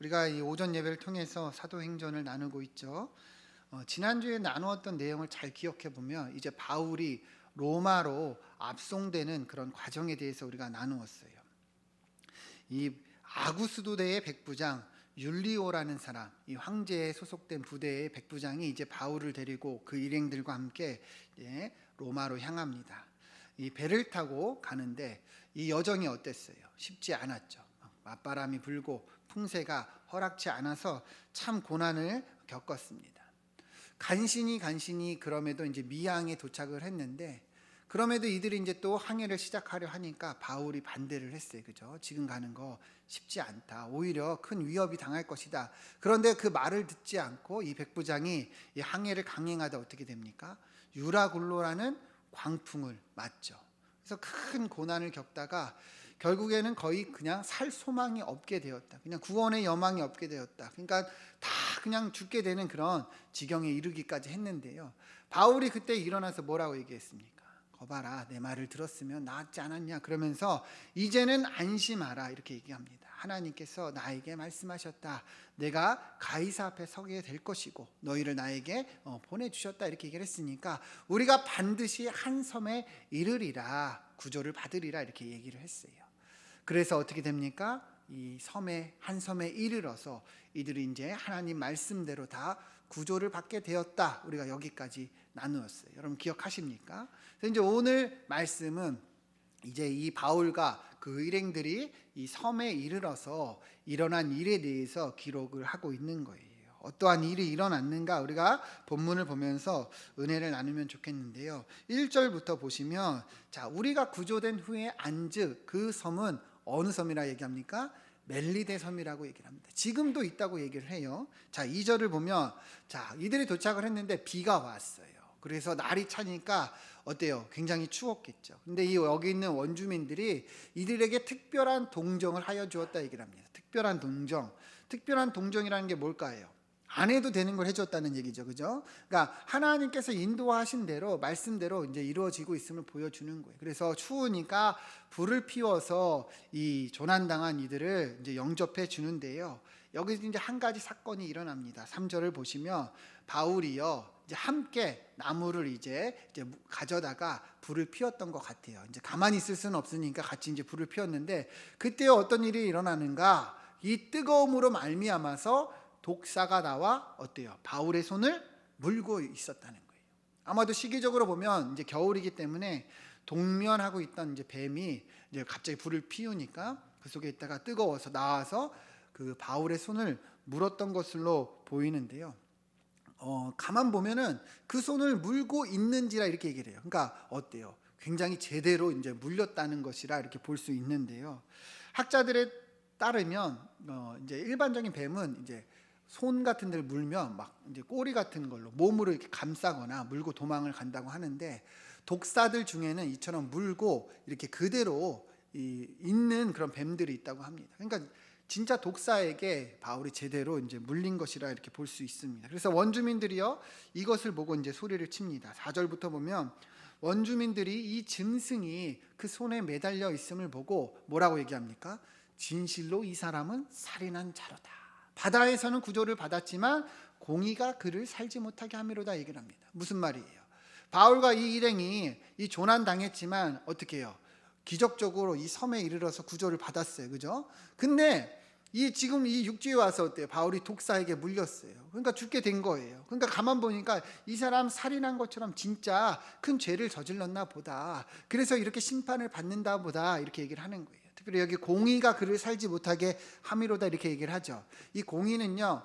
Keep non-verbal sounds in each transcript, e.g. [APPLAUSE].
우리가 이 오전 예배를 통해서 사도행전을 나누고 있죠. 어, 지난주에 나누었던 내용을 잘 기억해 보면 이제 바울이 로마로 압송되는 그런 과정에 대해서 우리가 나누었어요. 이 아구스도대의 백부장 율리오라는 사람, 이 황제에 소속된 부대의 백부장이 이제 바울을 데리고 그 일행들과 함께 예, 로마로 향합니다. 이 배를 타고 가는데 이 여정이 어땠어요? 쉽지 않았죠. 맞바람이 불고 풍세가 허락치 않아서 참 고난을 겪었습니다. 간신히 간신히 그럼에도 이제 미양에 도착을 했는데 그럼에도 이들이 이제 또 항해를 시작하려 하니까 바울이 반대를 했어요. 그죠? 지금 가는 거 쉽지 않다. 오히려 큰 위협이 당할 것이다. 그런데 그 말을 듣지 않고 이 백부장이 이 항해를 강행하다 어떻게 됩니까? 유라굴로라는 광풍을 맞죠. 그래서 큰 고난을 겪다가 결국에는 거의 그냥 살 소망이 없게 되었다. 그냥 구원의 여망이 없게 되었다. 그러니까 다 그냥 죽게 되는 그런 지경에 이르기까지 했는데요. 바울이 그때 일어나서 뭐라고 얘기했습니까? 거봐라, 내 말을 들었으면 나았지 않았냐? 그러면서 이제는 안심하라 이렇게 얘기합니다. 하나님께서 나에게 말씀하셨다. 내가 가이사 앞에 서게 될 것이고 너희를 나에게 어, 보내주셨다 이렇게 얘기를 했으니까 우리가 반드시 한 섬에 이르리라 구조를 받으리라 이렇게 얘기를 했어요. 그래서 어떻게 됩니까? 이 섬에 한 섬에 이르러서 이들이 이제 하나님 말씀대로 다 구조를 받게 되었다. 우리가 여기까지 나누었어요. 여러분 기억하십니까? 그래서 이제 오늘 말씀은 이제 이 바울과 그 일행들이 이 섬에 이르러서 일어난 일에 대해서 기록을 하고 있는 거예요. 어떠한 일이 일어났는가 우리가 본문을 보면서 은혜를 나누면 좋겠는데요. 1절부터 보시면 자, 우리가 구조된 후에 안즈 그 섬은 어느 섬이라 얘기합니까? 멜리데 섬이라고 얘기를 합니다. 지금도 있다고 얘기를 해요. 자, 2절을 보면 자, 이들이 도착을 했는데 비가 왔어요. 그래서 날이 차니까 어때요? 굉장히 추웠겠죠. 근데 이 여기 있는 원주민들이 이들에게 특별한 동정을 하여 주었다 얘기를 합니다. 특별한 동정. 특별한 동정이라는 게 뭘까요? 안 해도 되는 걸 해줬다는 얘기죠, 그죠? 그러니까 하나님께서 인도하신 대로 말씀대로 이제 이루어지고 있음을 보여주는 거예요. 그래서 추우니까 불을 피워서 이 조난당한 이들을 이제 영접해 주는데요. 여기서 이제 한 가지 사건이 일어납니다. 3절을 보시면 바울이요. 이제 함께 나무를 이제 이제 가져다가 불을 피웠던 것 같아요. 이제 가만히 있을 수는 없으니까 같이 이제 불을 피웠는데 그때 어떤 일이 일어나는가? 이 뜨거움으로 말미암아서 독사가 나와 어때요? 바울의 손을 물고 있었다는 거예요. 아마도 시기적으로 보면 이제 겨울이기 때문에 동면하고 있던 이제 뱀이 이제 갑자기 불을 피우니까 그 속에 있다가 뜨거워서 나와서 그 바울의 손을 물었던 것으로 보이는데요. 어, 가만 보면은 그 손을 물고 있는지라 이렇게 얘기를 해요. 그러니까 어때요? 굉장히 제대로 이제 물렸다는 것이라 이렇게 볼 수 있는데요. 학자들에 따르면 어, 이제 일반적인 뱀은 이제 손 같은 데를 물면 막 이제 꼬리 같은 걸로 몸으로 이렇게 감싸거나 물고 도망을 간다고 하는데 독사들 중에는 이처럼 물고 이렇게 그대로 이, 있는 그런 뱀들이 있다고 합니다. 그러니까 진짜 독사에게 바울이 제대로 이제 물린 것이라 이렇게 볼 수 있습니다. 그래서 원주민들이요 이것을 보고 이제 소리를 칩니다. 4절부터 보면 원주민들이 이 짐승이 그 손에 매달려 있음을 보고 뭐라고 얘기합니까? 진실로 이 사람은 살인한 자로다. 바다에서는 구조를 받았지만 공의가 그를 살지 못하게 함이로다 얘기를 합니다. 무슨 말이에요? 바울과 이 일행이 이 조난 당했지만 어떻게 해요? 기적적으로 이 섬에 이르러서 구조를 받았어요. 그죠? 근데 이 지금 이 육지에 와서 어때요? 바울이 독사에게 물렸어요. 그러니까 죽게 된 거예요. 그러니까 가만 보니까 이 사람 살인한 것처럼 진짜 큰 죄를 저질렀나 보다. 그래서 이렇게 심판을 받는다 보다 이렇게 얘기를 하는 거예요. 특별히 여기 공의가 그를 살지 못하게 함이로다 이렇게 얘기를 하죠. 이 공의는요.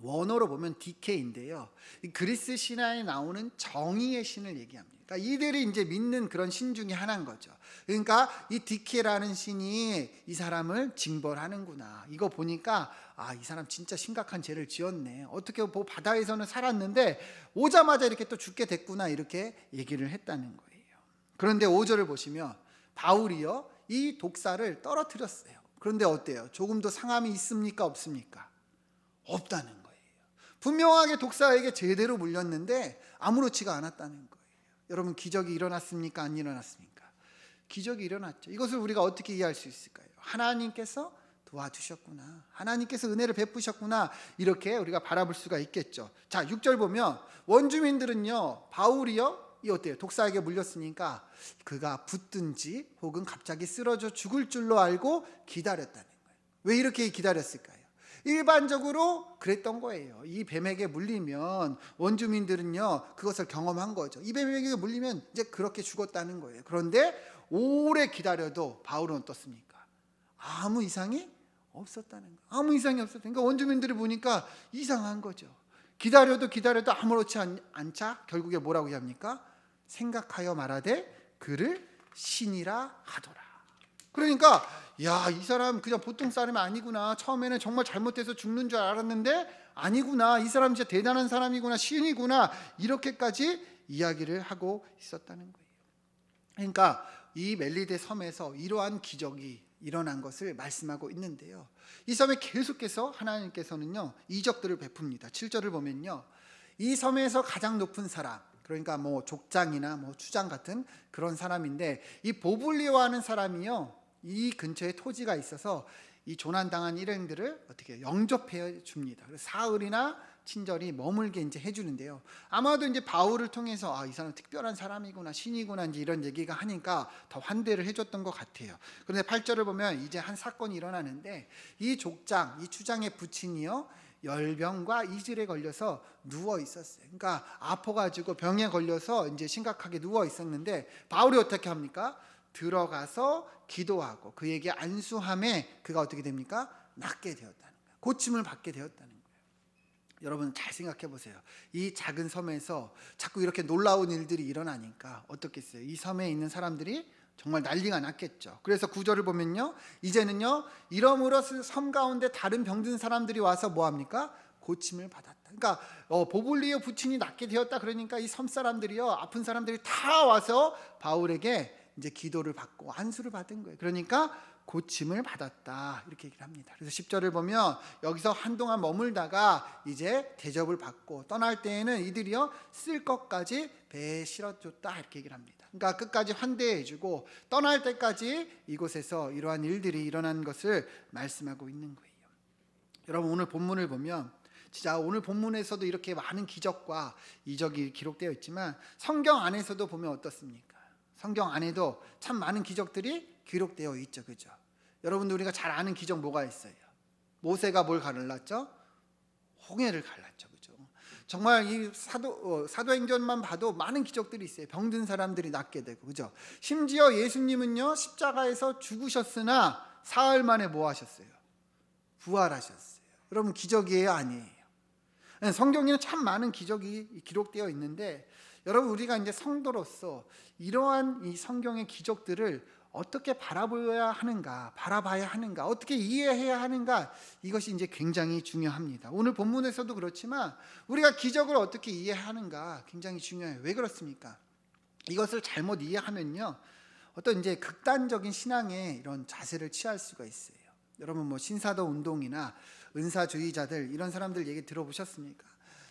원어로 보면 디케인데요. 이 그리스 신화에 나오는 정의의 신을 얘기합니다. 그러니까 이들이 이제 믿는 그런 신 중에 하나인 거죠. 그러니까 이 디케라는 신이 이 사람을 징벌하는구나. 이거 보니까 아, 이 사람 진짜 심각한 죄를 지었네. 어떻게 뭐 바다에서는 살았는데 오자마자 이렇게 또 죽게 됐구나. 이렇게 얘기를 했다는 거예요. 그런데 5절을 보시면 바울이요. 이 독사를 떨어뜨렸어요. 그런데 어때요? 조금 더 상함이 있습니까? 없습니까? 없다는 거예요. 분명하게 독사에게 제대로 물렸는데 아무렇지가 않았다는 거예요. 여러분 기적이 일어났습니까? 안 일어났습니까? 기적이 일어났죠. 이것을 우리가 어떻게 이해할 수 있을까요? 하나님께서 도와주셨구나. 하나님께서 은혜를 베푸셨구나. 이렇게 우리가 바라볼 수가 있겠죠. 자, 6절 보면 원주민들은요. 바울이요. 이 어때요? 독사에게 물렸으니까 그가 붙든지 혹은 갑자기 쓰러져 죽을 줄로 알고 기다렸다는 거예요. 왜 이렇게 기다렸을까요? 일반적으로 그랬던 거예요. 이 뱀에게 물리면 원주민들은요 그것을 경험한 거죠. 이 뱀에게 물리면 이제 그렇게 죽었다는 거예요. 그런데 오래 기다려도 바울은 어떻습니까? 아무 이상이 없었다는 거예요. 아무 이상이 없었다는 거예요. 그러니까 원주민들이 보니까 이상한 거죠. 기다려도 기다려도 아무렇지 않, 않자 결국에 뭐라고 합니까? 생각하여 말하되 그를 신이라 하더라. 그러니까 야 이 사람 그냥 보통 사람이 아니구나. 처음에는 정말 잘못해서 죽는 줄 알았는데 아니구나. 이 사람 진짜 대단한 사람이구나. 신이구나. 이렇게까지 이야기를 하고 있었다는 거예요. 그러니까 이 멜리데 섬에서 이러한 기적이 일어난 것을 말씀하고 있는데요. 이 섬에 계속해서 하나님께서는요 이적들을 베풉니다. 7절을 보면요, 이 섬에서 가장 높은 사람, 그러니까 뭐 족장이나 뭐 추장 같은 그런 사람인데 이 보블리오 하는 사람이요 이 근처에 토지가 있어서 이 조난당한 일행들을 어떻게 영접해 줍니다. 사흘이나 친절히 머물게 이제 해주는데요. 아마도 이제 바울을 통해서 아, 이 사람 특별한 사람이구나, 신이구나 이제 이런 얘기가 하니까 더 환대를 해줬던 것 같아요. 그런데 8절을 보면 이제 한 사건이 일어나는데 이 족장, 이 추장의 부친이요. 열병과 이질에 걸려서 누워 있었어요. 그러니까 아파가지고 병에 걸려서 이제 심각하게 누워 있었는데 바울이 어떻게 합니까? 들어가서 기도하고 그에게 안수함에 그가 어떻게 됩니까? 낫게 되었다는 거예요. 고침을 받게 되었다는 거예요. 여러분 잘 생각해 보세요. 이 작은 섬에서 자꾸 이렇게 놀라운 일들이 일어나니까 어떻겠어요? 이 섬에 있는 사람들이 정말 난리가 났겠죠. 그래서 구절을 보면요. 이제는요. 이러므로 섬 가운데 다른 병든 사람들이 와서 뭐 합니까? 고침을 받았다. 그러니까 어, 보블리오 부친이 낫게 되었다 그러니까 이 섬 사람들이요. 아픈 사람들이 다 와서 바울에게 이제 기도를 받고 안수를 받은 거예요. 그러니까 고침을 받았다 이렇게 얘기를 합니다. 그래서 10절을 보면 여기서 한동안 머물다가 이제 대접을 받고 떠날 때에는 이들이요 쓸 것까지 배에 실어 줬다 이렇게 얘기를 합니다. 그러니까 끝까지 환대해 주고 떠날 때까지 이곳에서 이러한 일들이 일어난 것을 말씀하고 있는 거예요. 여러분 오늘 본문을 보면 진짜 오늘 본문에서도 이렇게 많은 기적과 이적이 기록되어 있지만 성경 안에서도 보면 어떻습니까? 성경 안에도 참 많은 기적들이 기록되어 있죠. 그죠? 여러분들 우리가 잘 아는 기적 뭐가 있어요? 모세가 뭘 갈랐죠? 홍해를 갈랐죠. 정말 이 사도 어, 사도행전만 봐도 많은 기적들이 있어요. 병든 사람들이 낫게 되고. 그죠? 심지어 예수님은요. 십자가에서 죽으셨으나 사흘 만에 뭐 하셨어요? 부활하셨어요. 여러분 기적이에요, 아니에요? 네, 성경에는 참 많은 기적이 기록되어 있는데 여러분 우리가 이제 성도로서 이러한 이 성경의 기적들을 어떻게 바라보아야 하는가, 바라봐야 하는가, 어떻게 이해해야 하는가 이것이 이제 굉장히 중요합니다. 오늘 본문에서도 그렇지만 우리가 기적을 어떻게 이해하는가 굉장히 중요해요. 왜 그렇습니까? 이것을 잘못 이해하면요, 어떤 이제 극단적인 신앙의 이런 자세를 취할 수가 있어요. 여러분 뭐 신사도 운동이나 은사주의자들 이런 사람들 얘기 들어보셨습니까?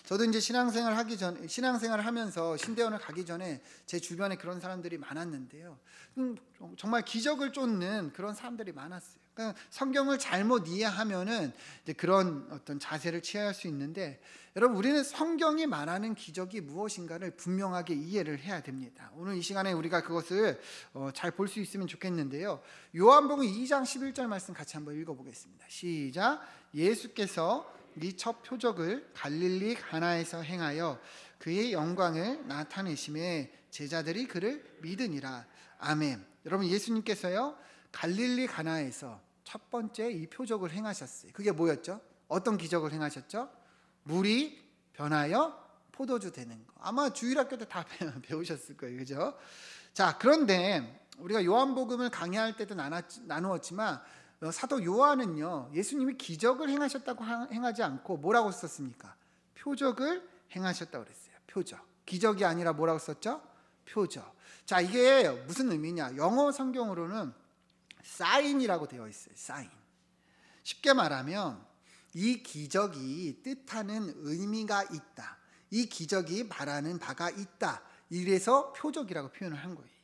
저도 이제 신앙생활 하기 전 신앙생활 하면서 신대원을 가기 전에 제 주변에 그런 사람들이 많았는데요. 음, 정말 기적을 쫓는 그런 사람들이 많았어요. 그러니까 성경을 잘못 이해하면은 그런 어떤 자세를 취할 수 있는데 여러분 우리는 성경이 말하는 기적이 무엇인가를 분명하게 이해를 해야 됩니다. 오늘 이 시간에 우리가 그것을 어, 잘볼 수 있으면 좋겠는데요. 요한복음 2장 11절 말씀 같이 한번 읽어보겠습니다. 시작. 예수께서 이 첫 표적을 갈릴리 가나에서 행하여 그의 영광을 나타내심에 제자들이 그를 믿으니라. 아멘. 여러분 예수님께서요 갈릴리 가나에서 첫 번째 이 표적을 행하셨어요. 그게 뭐였죠? 어떤 기적을 행하셨죠? 물이 변하여 포도주 되는 거. 아마 주일학교 때 다 [LAUGHS] 배우셨을 거예요. 그죠? 자, 그런데 우리가 요한복음을 강의할 때도 나누었지만 어, 사도 요한은요 예수님이 기적을 행하셨다고 행하지 않고 뭐라고 썼습니까? 표적을 행하셨다고 그랬어요. 표적. 기적이 아니라 뭐라고 썼죠? 표적. 자 이게 무슨 의미냐? 영어 성경으로는 사인이라고 되어 있어요. 사인. 쉽게 말하면 이 기적이 뜻하는 의미가 있다. 이 기적이 말하는 바가 있다. 이래서 표적이라고 표현을 한 거예요.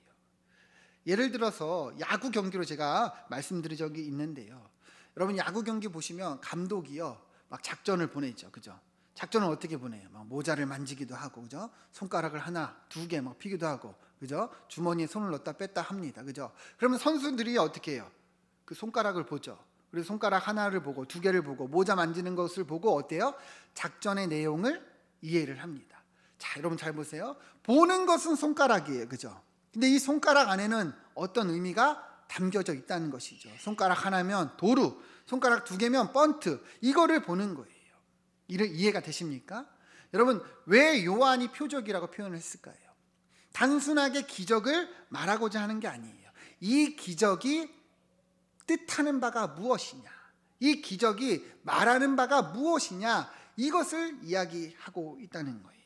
예를 들어서 야구 경기로 제가 말씀드린 적이 있는데요. 여러분 야구 경기 보시면 감독이요 막 작전을 보내죠, 그죠? 작전을 어떻게 보내요? 막 모자를 만지기도 하고, 그죠? 손가락을 하나, 두 개 막 피기도 하고, 그죠? 주머니에 손을 넣었다 뺐다 합니다, 그죠? 그러면 선수들이 어떻게 해요? 그 손가락을 보죠. 그리고 손가락 하나를 보고 두 개를 보고 모자 만지는 것을 보고 어때요? 작전의 내용을 이해를 합니다. 자, 여러분 잘 보세요. 보는 것은 손가락이에요, 그죠? 근데 이 손가락 안에는 어떤 의미가 담겨져 있다는 것이죠. 손가락 하나면 도루, 손가락 두 개면 번트. 이거를 보는 거예요. 이를 이해가 되십니까? 여러분 왜 요한이 표적이라고 표현을 했을까요? 단순하게 기적을 말하고자 하는 게 아니에요. 이 기적이 뜻하는 바가 무엇이냐? 이 기적이 말하는 바가 무엇이냐? 이것을 이야기하고 있다는 거예요.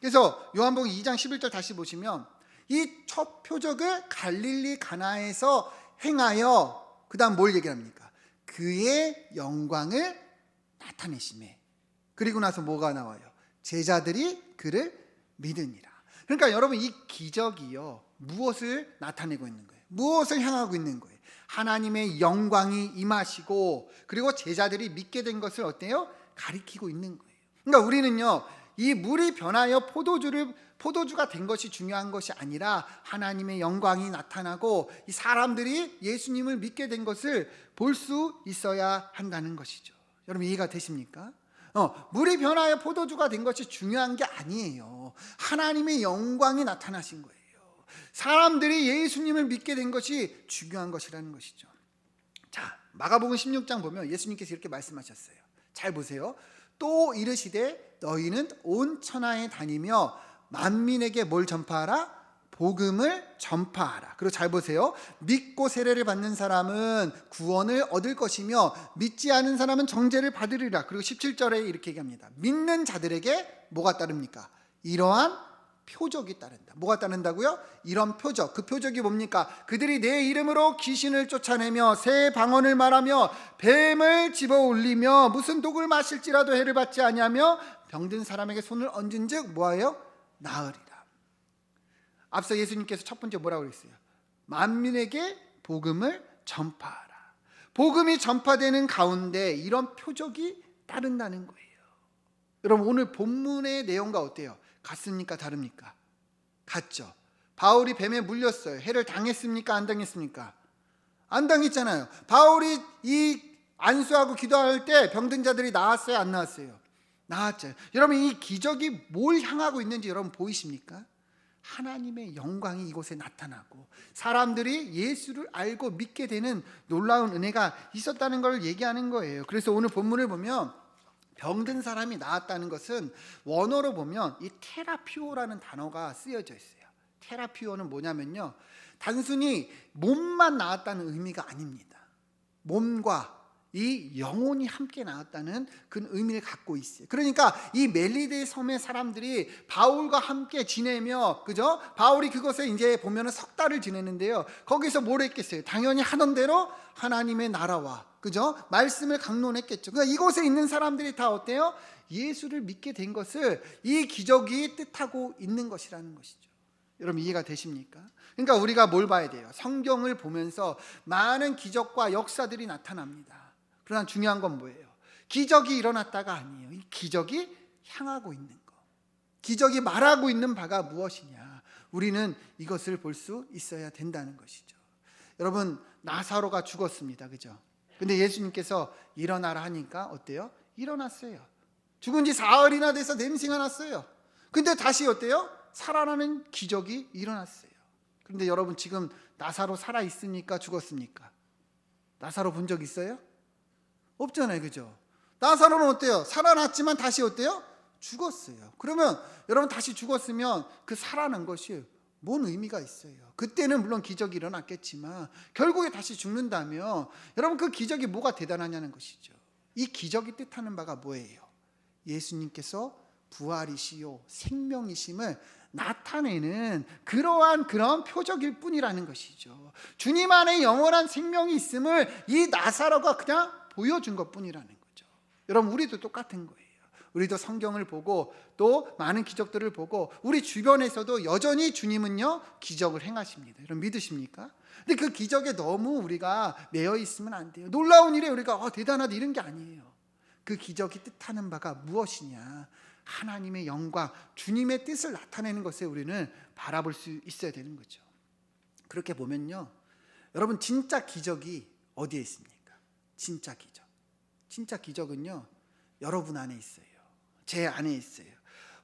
그래서 요한복음 2장 11절 다시 보시면 이 첫 표적을 갈릴리 가나에서 행하여 그다음 뭘 얘기합니까? 그의 영광을 나타내심에 그리고 나서 뭐가 나와요? 제자들이 그를 믿으니라. 그러니까 여러분 이 기적이요 무엇을 나타내고 있는 거예요? 무엇을 향하고 있는 거예요? 하나님의 영광이 임하시고 그리고 제자들이 믿게 된 것을 어때요? 가리키고 있는 거예요. 그러니까 우리는요 이 물이 변하여 포도주를 포도주가 된 것이 중요한 것이 아니라 하나님의 영광이 나타나고 이 사람들이 예수님을 믿게 된 것을 볼 수 있어야 한다는 것이죠. 여러분 이해가 되십니까? 어, 물이 변하여 포도주가 된 것이 중요한 게 아니에요. 하나님의 영광이 나타나신 거예요. 사람들이 예수님을 믿게 된 것이 중요한 것이라는 것이죠. 자, 마가복음 16장 보면 예수님께서 이렇게 말씀하셨어요. 잘 보세요. 또 이르시되 너희는 온 천하에 다니며 만민에게 뭘 전파하라? 복음을 전파하라. 그리고 잘 보세요. 믿고 세례를 받는 사람은 구원을 얻을 것이며 믿지 않은 사람은 정죄를 받으리라. 그리고 17절에 이렇게 얘기합니다. 믿는 자들에게 뭐가 따릅니까? 이러한 표적이 따른다. 뭐가 따른다고요? 이런 표적. 그 표적이 뭡니까? 그들이 내 이름으로 귀신을 쫓아내며 새 방언을 말하며 뱀을 집어 올리며 무슨 독을 마실지라도 해를 받지 아니하며 병든 사람에게 손을 얹은즉 뭐하여 나으리라. 앞서 예수님께서 첫 번째 뭐라고 그랬어요? 만민에게 복음을 전파하라. 복음이 전파되는 가운데 이런 표적이 따른다는 거예요. 여러분 오늘 본문의 내용과 어때요? 같습니까? 다릅니까? 같죠. 바울이 뱀에 물렸어요. 해를 당했습니까? 안 당했습니까? 안 당했잖아요. 바울이 이 안수하고 기도할 때 병든 자들이 나왔어요? 안 나왔어요? 나왔죠. 여러분 이 기적이 뭘 향하고 있는지 여러분 보이십니까? 하나님의 영광이 이곳에 나타나고 사람들이 예수를 알고 믿게 되는 놀라운 은혜가 있었다는 걸 얘기하는 거예요. 그래서 오늘 본문을 보면 병든 사람이 나았다는 것은 원어로 보면 이 테라피오라는 단어가 쓰여져 있어요. 테라피오는 뭐냐면요. 단순히 몸만 나았다는 의미가 아닙니다. 몸과 이 영혼이 함께 나왔다는 그 의미를 갖고 있어요. 그러니까 이 멜리데 섬의 사람들이 바울과 함께 지내며 그죠? 바울이 그것에 이제 보면은 석 달을 지내는데요. 거기서 뭘 했겠어요? 당연히 하던 대로 하나님의 나라와 그죠? 말씀을 강론했겠죠. 그러니까 이곳에 있는 사람들이 다 어때요? 예수를 믿게 된 것을 이 기적이 뜻하고 있는 것이라는 것이죠. 여러분 이해가 되십니까? 그러니까 우리가 뭘 봐야 돼요? 성경을 보면서 많은 기적과 역사들이 나타납니다. 그러나 중요한 건 뭐예요? 기적이 일어났다가 아니에요. 이 기적이 향하고 있는 거. 기적이 말하고 있는 바가 무엇이냐? 우리는 이것을 볼 수 있어야 된다는 것이죠. 여러분 나사로가 죽었습니다. 그죠? 근데 예수님께서 일어나라 하니까 어때요? 일어났어요. 죽은 지 사흘이나 돼서 냄새가 났어요. 근데 다시 어때요? 살아나는 기적이 일어났어요. 그런데 여러분 지금 나사로 살아 있습니까? 죽었습니까? 나사로 본 적 있어요? 없잖아요. 그죠? 나사로는 어때요? 살아났지만 다시 어때요? 죽었어요. 그러면 여러분 다시 죽었으면 그 살아난 것이 뭔 의미가 있어요? 그때는 물론 기적이 일어났겠지만 결국에 다시 죽는다면 여러분 그 기적이 뭐가 대단하냐는 것이죠. 이 기적이 뜻하는 바가 뭐예요? 예수님께서 부활이시요 생명이심을 나타내는 그러한 그런 표적일 뿐이라는 것이죠. 주님 안에 영원한 생명이 있음을 이 나사로가 그냥 보여준 것 뿐이라는 거죠. 여러분, 우리도 똑같은 거예요. 우리도 성경을 보고 또 많은 기적들을 보고 우리 주변에서도 여전히 주님은요, 기적을 행하십니다. 여러분, 믿으십니까? 근데 그 기적에 너무 우리가 매여 있으면 안 돼요. 놀라운 일에 우리가 어, 대단하다 이런 게 아니에요. 그 기적이 뜻하는 바가 무엇이냐? 하나님의 영광, 주님의 뜻을 나타내는 것에 우리는 바라볼 수 있어야 되는 거죠. 그렇게 보면요. 여러분 진짜 기적이 어디에 있습니까? 진짜 기적. 진짜 기적은요. 여러분 안에 있어요. 제 안에 있어요.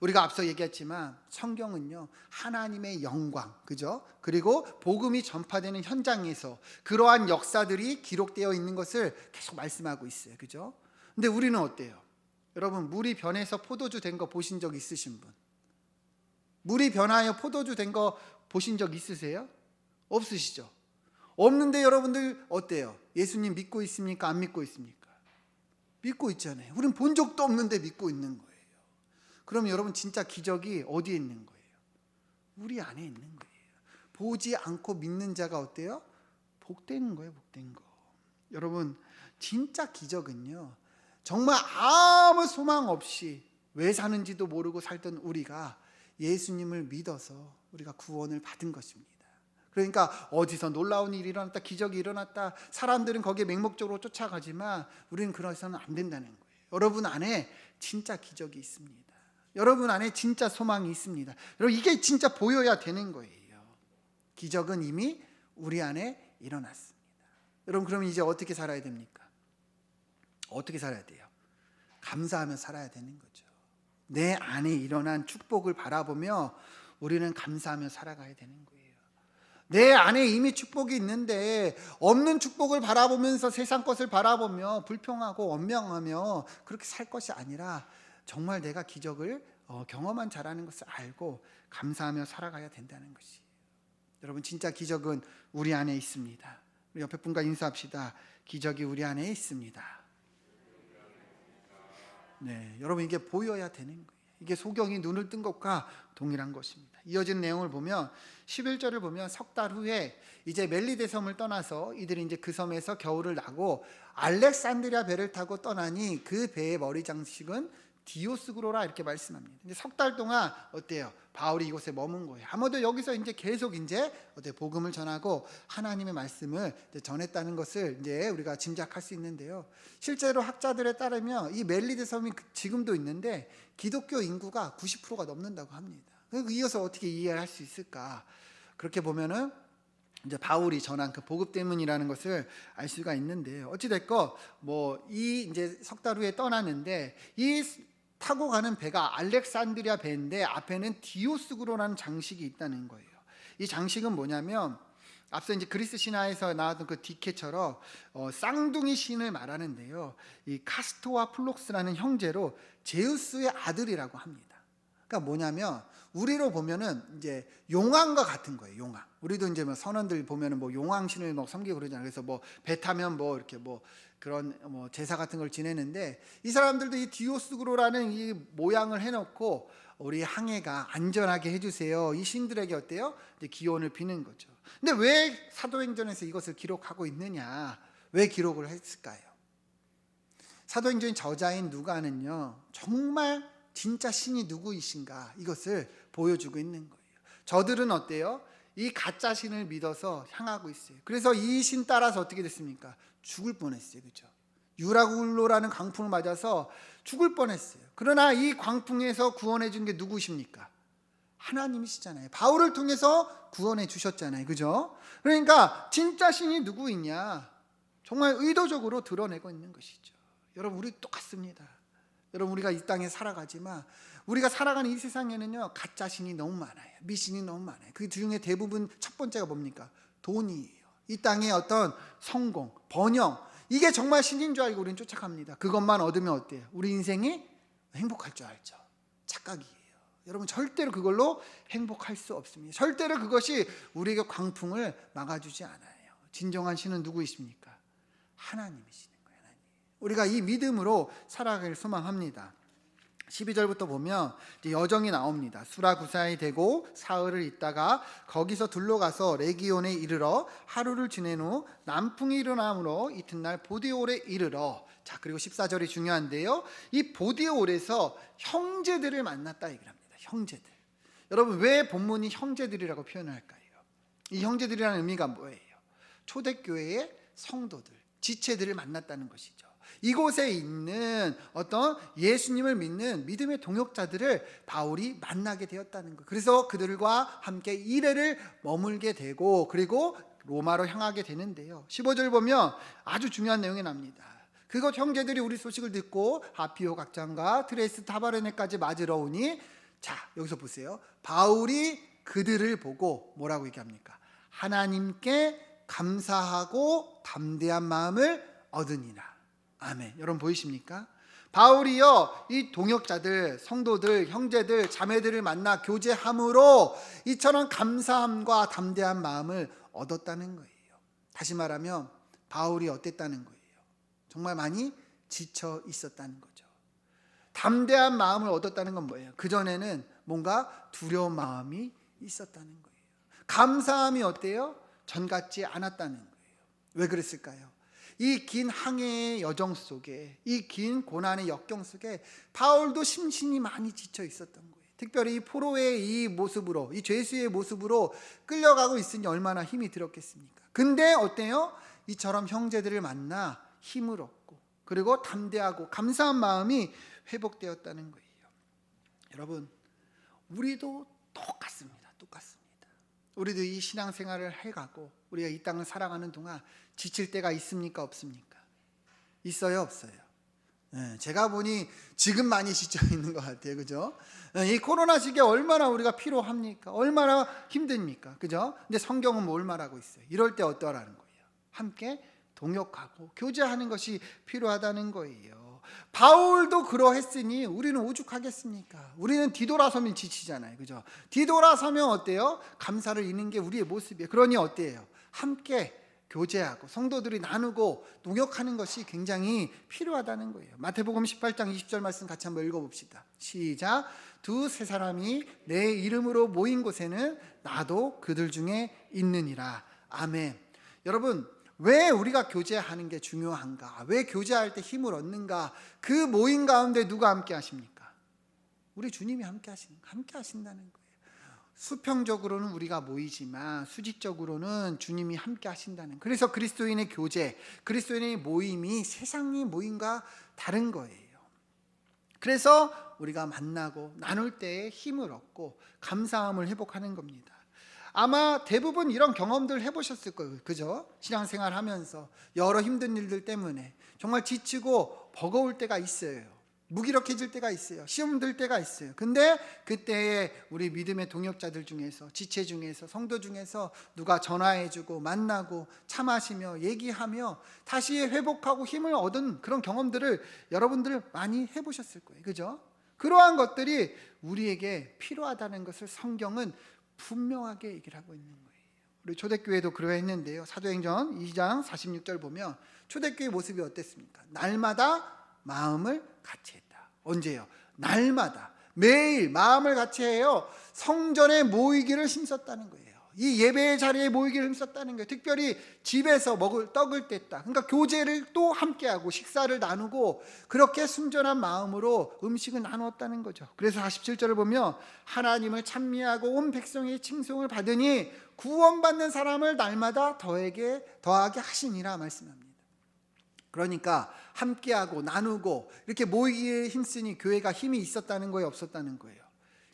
우리가 앞서 얘기했지만 성경은요. 하나님의 영광, 그죠? 그리고 복음이 전파되는 현장에서 그러한 역사들이 기록되어 있는 것을 계속 말씀하고 있어요. 그죠? 근데 우리는 어때요? 여러분 물이 변해서 포도주 된 거 보신 적 있으신 분? 물이 변하여 포도주 된 거 보신 적 있으세요? 없으시죠? 없는데 여러분들 어때요? 예수님 믿고 있습니까? 안 믿고 있습니까? 믿고 있잖아요. 우린 본 적도 없는데 믿고 있는 거예요. 그럼 여러분 진짜 기적이 어디에 있는 거예요? 우리 안에 있는 거예요. 보지 않고 믿는 자가 어때요? 복된 거예요, 복된 거. 여러분 진짜 기적은요. 정말 아무 소망 없이 왜 사는지도 모르고 살던 우리가 예수님을 믿어서 우리가 구원을 받은 것입니다. 그러니까 어디서 놀라운 일이 일어났다, 기적이 일어났다, 사람들은 거기에 맹목적으로 쫓아가지만 우리는 그러서는 안 된다는 거예요. 여러분 안에 진짜 기적이 있습니다. 여러분 안에 진짜 소망이 있습니다. 여러분 이게 진짜 보여야 되는 거예요. 기적은 이미 우리 안에 일어났습니다. 여러분 그럼 이제 어떻게 살아야 됩니까? 어떻게 살아야 돼요? 감사하며 살아야 되는 거죠. 내 안에 일어난 축복을 바라보며 우리는 감사하며 살아가야 되는 거예요. 내 안에 이미 축복이 있는데 없는 축복을 바라보면서 세상 것을 바라보며 불평하고 원명하며 그렇게 살 것이 아니라 정말 내가 기적을 어, 경험한 자라는 것을 알고 감사하며 살아가야 된다는 것이. 여러분 진짜 기적은 우리 안에 있습니다. 우리 옆에 분과 인사합시다. 기적이 우리 안에 있습니다. 네, 여러분 이게 보여야 되는 거예요. 이게 소경이 눈을 뜬 것과 동일한 것입니다. 이어진 내용을 보면 11절을 보면 석 달 후에 이제 멜리데 섬을 떠나서 이들이 이제 그 섬에서 겨울을 나고 알렉산드리아 배를 타고 떠나니 그 배의 머리 장식은 디오스그로라 이렇게 말씀합니다. 근데 석 달 동안 어때요? 바울이 이곳에 머문 거예요. 아무도 여기서 이제 계속 이제 어때 복음을 전하고 하나님의 말씀을 전했다는 것을 이제 우리가 짐작할 수 있는데요. 실제로 학자들에 따르면 이 멜리데 섬이 그- 지금도 있는데 기독교 인구가 90%가 넘는다고 합니다. 그 이어서 어떻게 이해를 할수 있을까? 그렇게 보면은 이제 바울이 전한 그 복음 때문이라는 것을 알 수가 있는데 어찌 됐건 뭐 이 이제 석 달 후에 떠나는데 이 타고 가는 배가 알렉산드리아 배인데 앞에는 디오스그로라는 장식이 있다는 거예요. 이 장식은 뭐냐면 앞서 이제 그리스 신화에서 나왔던 그 디케처럼 어, 쌍둥이 신을 말하는데요. 이 카스토와 플록스라는 형제로 제우스의 아들이라고 합니다. 그러니까 뭐냐면 우리로 보면은 이제 용왕과 같은 거예요. 용왕. 우리도 이제 뭐 선원들 보면은 뭐 용왕 신을 뭐 섬기고 그러잖아요. 그래서 뭐 배 타면 뭐 이렇게 뭐 그런 뭐 제사 같은 걸 지내는데 이 사람들도 이 디오스그로라는 이 모양을 해놓고 우리 항해가 안전하게 해주세요. 이 신들에게 어때요? 이제 기원을 비는 거죠. 근데 왜 사도행전에서 이것을 기록하고 있느냐? 왜 기록을 했을까요? 사도행전 저자인 누가는요 정말 진짜 신이 누구이신가 이것을 보여주고 있는 거예요. 저들은 어때요? 이 가짜 신을 믿어서 향하고 있어요. 그래서 이 신 따라서 어떻게 됐습니까? 죽을 뻔했어요. 그죠? 유라굴로라는 광풍을 맞아서 죽을 뻔했어요. 그러나 이 광풍에서 구원해 준 게 누구십니까? 하나님이시잖아요. 바울을 통해서 구원해 주셨잖아요. 그죠? 그러니까 진짜 신이 누구이냐? 정말 의도적으로 드러내고 있는 것이죠. 여러분 우리 똑같습니다. 여러분 우리가 이 땅에 살아가지만 우리가 살아가는 이 세상에는요 가짜 신이 너무 많아요. 미신이 너무 많아요. 그 중에 대부분 첫 번째가 뭡니까? 돈이에요. 이 땅의 어떤 성공, 번영 이게 정말 신인 줄 알고 우리는 쫓아갑니다. 그것만 얻으면 어때요? 우리 인생이 행복할 줄 알죠. 착각이에요. 여러분 절대로 그걸로 행복할 수 없습니다. 절대로 그것이 우리에게 광풍을 막아주지 않아요. 진정한 신은 누구이십니까? 하나님이시는 거예요. 하나님. 우리가 이 믿음으로 살아가길 소망합니다. 12절부터 보면 여정이 나옵니다. 수라구사에 되고 사흘을 있다가 거기서 둘러가서 레기온에 이르러 하루를 지낸 후 남풍이 일어나므로 이튿날 보디올에 이르러 자 그리고 14절이 중요한데요. 이 보디올에서 형제들을 만났다 얘기를 합니다. 형제들. 여러분 왜 본문이 형제들이라고 표현을 할까요? 이 형제들이라는 의미가 뭐예요? 초대교회의 성도들, 지체들을 만났다는 것이죠. 이곳에 있는 어떤 예수님을 믿는 믿음의 동역자들을 바울이 만나게 되었다는 것. 그래서 그들과 함께 이래를 머물게 되고 그리고 로마로 향하게 되는데요. 15절 보면 아주 중요한 내용이 납니다. 그것 형제들이 우리 소식을 듣고 아피오 각장과 트레이스 타바르네까지 맞으러 오니 자 여기서 보세요. 바울이 그들을 보고 뭐라고 얘기합니까? 하나님께 감사하고 담대한 마음을 얻으니라. 아멘. 여러분 보이십니까? 바울이요 이 동역자들, 성도들, 형제들, 자매들을 만나 교제함으로 이처럼 감사함과 담대한 마음을 얻었다는 거예요. 다시 말하면 바울이 어땠다는 거예요? 정말 많이 지쳐 있었다는 거죠. 담대한 마음을 얻었다는 건 뭐예요? 그 전에는 뭔가 두려운 마음이 있었다는 거예요. 감사함이 어때요? 전 같지 않았다는 거예요. 왜 그랬을까요? 이 긴 항해의 여정 속에, 이 긴 고난의 역경 속에 바울도 심신이 많이 지쳐 있었던 거예요. 특별히 이 포로의 이 모습으로, 이 죄수의 모습으로 끌려가고 있으니 얼마나 힘이 들었겠습니까? 근데 어때요? 이처럼 형제들을 만나 힘을 얻고, 그리고 담대하고 감사한 마음이 회복되었다는 거예요. 여러분, 우리도 똑같습니다. 똑같습니다. 우리도 이 신앙생활을 해가고 우리가 이 땅을 살아가는 동안 지칠 때가 있습니까 없습니까? 있어요 없어요? 예, 제가 보니 지금 많이 지쳐 있는 것 같아요, 그죠? 예, 이 코로나 시기에 얼마나 우리가 피로합니까? 얼마나 힘듭니까, 그죠? 근데 성경은 뭘 말하고 있어요? 이럴 때 어떠라는 거예요? 함께 동역하고 교제하는 것이 필요하다는 거예요. 바울도 그러했으니 우리는 오죽하겠습니까? 우리는 뒤돌아서면 지치잖아요. 그죠? 뒤돌아서면 어때요? 감사를 잃는 게 우리의 모습이에요. 그러니 어때요? 함께 교제하고 성도들이 나누고 동역하는 것이 굉장히 필요하다는 거예요. 마태복음 18장 20절 말씀 같이 한번 읽어 봅시다. 시작. 두 세 사람이 내 이름으로 모인 곳에는 나도 그들 중에 있느니라. 아멘. 여러분, 왜 우리가 교제하는 게 중요한가? 왜 교제할 때 힘을 얻는가? 그 모임 가운데 누가 함께 하십니까? 우리 주님이 함께 하신 함께 하신다는 거예요. 수평적으로는 우리가 모이지만 수직적으로는 주님이 함께 하신다는. 그래서 그리스도인의 교제, 그리스도인의 모임이 세상의 모임과 다른 거예요. 그래서 우리가 만나고 나눌 때 힘을 얻고 감사함을 회복하는 겁니다. 아마 대부분 이런 경험들 해보셨을 거예요. 그죠? 신앙생활 하면서 여러 힘든 일들 때문에 정말 지치고 버거울 때가 있어요. 무기력해질 때가 있어요. 시험 들 때가 있어요. 근데 그때에 우리 믿음의 동역자들 중에서 지체 중에서 성도 중에서 누가 전화해주고 만나고 차 마시며 얘기하며 다시 회복하고 힘을 얻은 그런 경험들을 여러분들 많이 해보셨을 거예요. 그죠? 그러한 것들이 우리에게 필요하다는 것을 성경은 분명하게 얘기를 하고 있는 거예요. 우리 초대교회도 그러했는데요. 사도행전 2장 46절 보면 초대교회 모습이 어땠습니까? 날마다 마음을 같이 했다. 언제요? 날마다 매일 마음을 같이 해요. 성전에 모이기를 힘썼다는 거예요. 이 예배의 자리에 모이기를 힘썼다는 거예요. 특별히 집에서 먹을 떡을 뗐다. 그러니까 교제를 또 함께하고 식사를 나누고 그렇게 순전한 마음으로 음식을 나누었다는 거죠. 그래서 47절을 보면 하나님을 찬미하고 온 백성의 칭송을 받으니 구원받는 사람을 날마다 더에게 더하게 하시니라 말씀합니다. 그러니까 함께하고 나누고 이렇게 모이기에 힘쓰니 교회가 힘이 있었다는 거예요, 없었다는 거예요.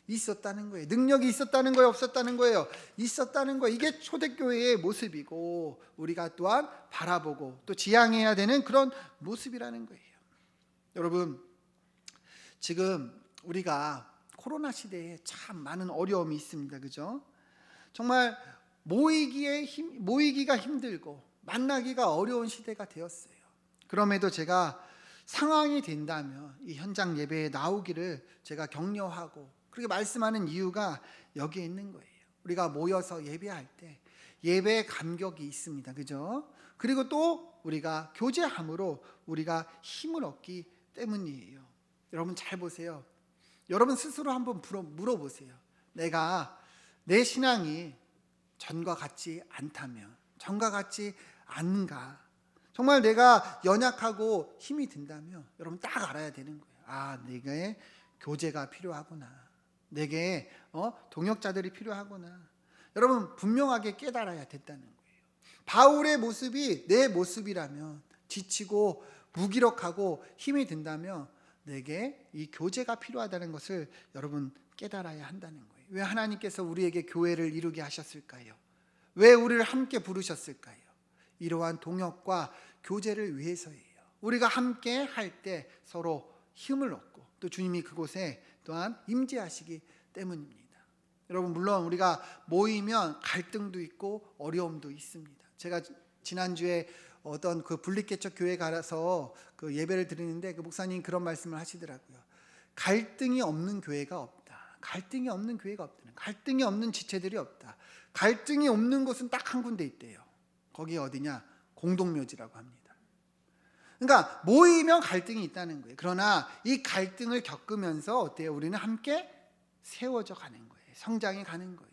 있었다는 거예요. 능력이 있었다는 거예요, 없었다는 거예요. 있었다는 거예요. 이게 초대교회의 모습이고 우리가 또한 바라보고 또 지향해야 되는 그런 모습이라는 거예요. 여러분, 지금 우리가 코로나 시대에 참 많은 어려움이 있습니다. 그죠? 정말 모이기에 힘, 모이기가 힘들고 만나기가 어려운 시대가 되었어요. 그럼에도 제가 상황이 된다면 이 현장 예배에 나오기를 제가 격려하고 그렇게 말씀하는 이유가 여기에 있는 거예요. 우리가 모여서 예배할 때 예배의 감격이 있습니다. 그죠? 그리고 또 우리가 교제함으로 우리가 힘을 얻기 때문이에요. 여러분 잘 보세요. 여러분 스스로 한번 물어보세요. 내가 내 신앙이 전과 같지 않다면, 전과 같지 않은가? 정말 내가 연약하고 힘이 든다면 여러분 딱 알아야 되는 거예요. 아, 내게 교제가 필요하구나. 내게 어, 동역자들이 필요하구나. 여러분 분명하게 깨달아야 됐다는 거예요. 바울의 모습이 내 모습이라면 지치고 무기력하고 힘이 든다면 내게 이 교제가 필요하다는 것을 여러분 깨달아야 한다는 거예요. 왜 하나님께서 우리에게 교회를 이루게 하셨을까요? 왜 우리를 함께 부르셨을까요? 이러한 동역과 교제를 위해서예요. 우리가 함께 할 때 서로 힘을 얻고 또 주님이 그곳에 또한 임재하시기 때문입니다. 여러분 물론 우리가 모이면 갈등도 있고 어려움도 있습니다. 제가 지난주에 어떤 그 분리개척 교회 가서 그 예배를 드리는데 그 목사님 그런 말씀을 하시더라고요. 갈등이 없는 교회가 없다. 갈등이 없는 교회가 없다는. 갈등이 없는 지체들이 없다. 갈등이 없는 곳은 딱 한 군데 있대요. 거기 어디냐? 공동묘지라고 합니다. 그러니까 모이면 갈등이 있다는 거예요. 그러나 이 갈등을 겪으면서 어때요? 우리는 함께 세워져 가는 거예요. 성장해 가는 거예요.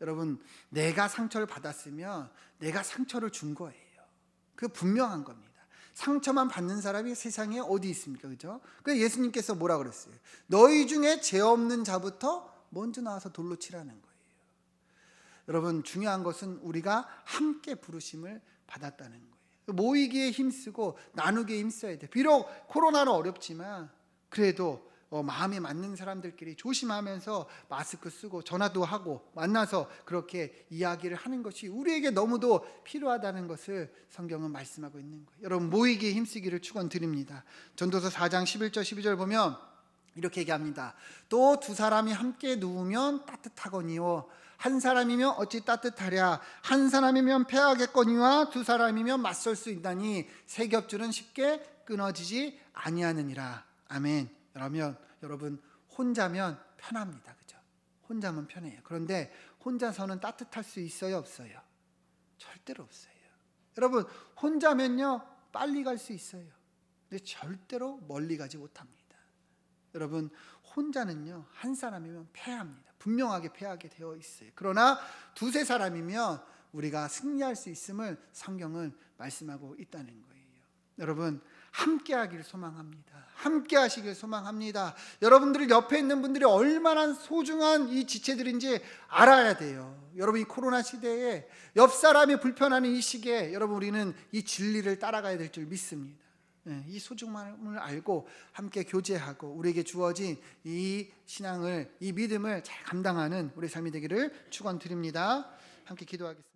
여러분, 내가 상처를 받았으면 내가 상처를 준 거예요. 그 분명한 겁니다. 상처만 받는 사람이 세상에 어디 있습니까? 그죠? 그 예수님께서 뭐라 그랬어요? 너희 중에 죄 없는 자부터 먼저 나와서 돌로 치라는 거예요. 여러분 중요한 것은 우리가 함께 부르심을 받았다는 거예요. 모이기에 힘쓰고 나누기에 힘써야 돼. 비록 코로나는 어렵지만 그래도 어, 마음에 맞는 사람들끼리 조심하면서 마스크 쓰고 전화도 하고 만나서 그렇게 이야기를 하는 것이 우리에게 너무도 필요하다는 것을 성경은 말씀하고 있는 거예요. 여러분 모이기에 힘쓰기를 축원드립니다. 전도서 4장 11절 12절 보면 이렇게 얘기합니다. 또 두 사람이 함께 누우면 따뜻하거니요. 한 사람이면 어찌 따뜻하랴. 한 사람이면 패하겠거니와 두 사람이면 맞설 수 있다니 세 겹줄은 쉽게 끊어지지 아니하느니라. 아멘. 그러면 여러분 혼자면 편합니다. 그죠? 혼자면 편해요. 그런데 혼자서는 따뜻할 수 있어요, 없어요? 절대로 없어요. 여러분 혼자면요 빨리 갈 수 있어요. 근데 절대로 멀리 가지 못합니다. 여러분 혼자는요 한 사람이면 패합니다. 분명하게 패하게 되어 있어요. 그러나 두세 사람이면 우리가 승리할 수 있음을 성경은 말씀하고 있다는 거예요. 여러분 함께 하기를 소망합니다. 함께 하시길 소망합니다. 여러분들이 옆에 있는 분들이 얼마나 소중한 이 지체들인지 알아야 돼요. 여러분 이 코로나 시대에 옆 사람이 불편하는 이 시기에 여러분 우리는 이 진리를 따라가야 될 줄 믿습니다. 예, 이 소중함을 알고 함께 교제하고 우리에게 주어진 이 신앙을 이 믿음을 잘 감당하는 우리 삶이 되기를 축원드립니다. 함께 기도하겠습니다.